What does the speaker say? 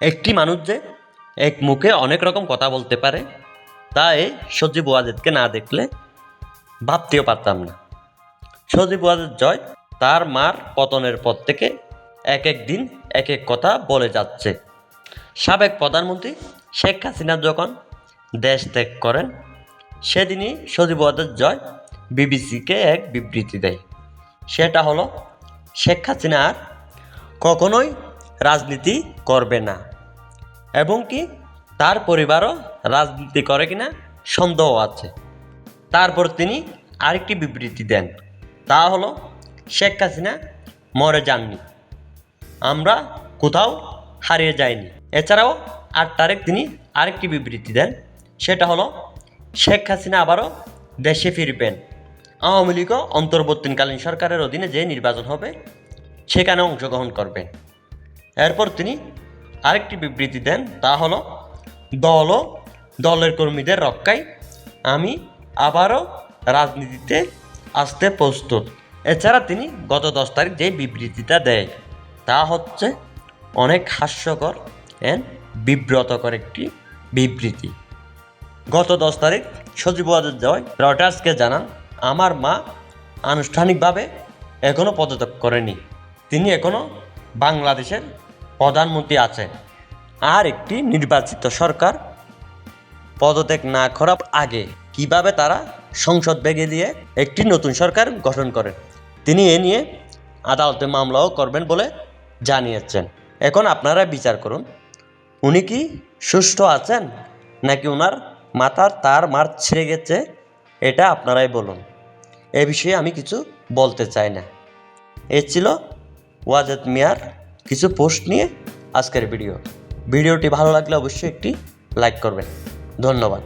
একটি মানুষ যে এক মুখে অনেক রকম কথা বলতে পারে, তাই সজীব ওয়াজেদকে না দেখলে ভাবতেও পারতাম না। সজীব ওয়াজেদ জয় তার মার পতনের পর থেকে এক এক দিন এক এক কথা বলে যাচ্ছে। সাবেক প্রধানমন্ত্রী শেখ হাসিনা যখন দেশ ত্যাগ করেন, সেদিনই সজীব ওয়াজেদ জয় বিবিসিকে এক বিবৃতি দেয়। সেটা হলো, শেখ হাসিনা আর কখনোই রাজনীতি করবে না। এবং কি তার পরিবারও রাজনীতি করে কিনা সন্দেহ আছে। তারপর তিনি আরেকটি বিবৃতি দেন, তা হলো, শেখ হাসিনা মরে যাননি, আমরা কোথাও হারিয়ে যাইনি। এছাড়াও আট তারিখ তিনি আরেকটি বিবৃতি দেন, সেটা হলো, শেখ হাসিনা আবারও দেশে ফিরবেন। আওয়ামী লীগও অন্তর্বর্তীকালীন সরকারের অধীনে যে নির্বাচন হবে, সেখানে অংশগ্রহণ করবেন এরপর তিনি আরেকটি বিবৃতি দেন, তা হলো দল ও দলের কর্মীদের রক্ষায় আমি আবারও রাজনীতিতে আসতে প্রস্তুত। এছাড়া তিনি গত দশ তারিখ যে বিবৃতিটা দেয়, তা হচ্ছে অনেক হাস্যকর অ্যান্ড বিব্রতকর একটি বিবৃতি। গত দশ তারিখ সজীব জয় রয়টার্সকে জানান, আমার মা আনুষ্ঠানিকভাবে এখনও পদত্যাগ করেনি। তিনি এখনও বাংলাদেশের প্রধানমন্ত্রী আছেন আর একটি নির্বাচিত সরকার পদত্যাগ না করার আগে কীভাবে তারা সংসদ ভেঙে দিয়ে একটি নতুন সরকার গঠন করেন তিনি এ নিয়ে আদালতে মামলাও করবেন বলে জানিয়েছেন। এখন আপনারা বিচার করুন, উনি কি সুষ্ঠু আছেন নাকি ওনার মাথার তার মার ছিঁড়ে গেছে, এটা আপনারাই বলুন। এ বিষয়ে আমি কিছু বলতে চাই না। এ ছিল ওয়াজেদ মিয়ার কিছু পোস্ট নিয়ে আজকের ভিডিও ভিডিওটি ভালো লাগলে অবশ্যই একটি লাইক করবেন। ধন্যবাদ।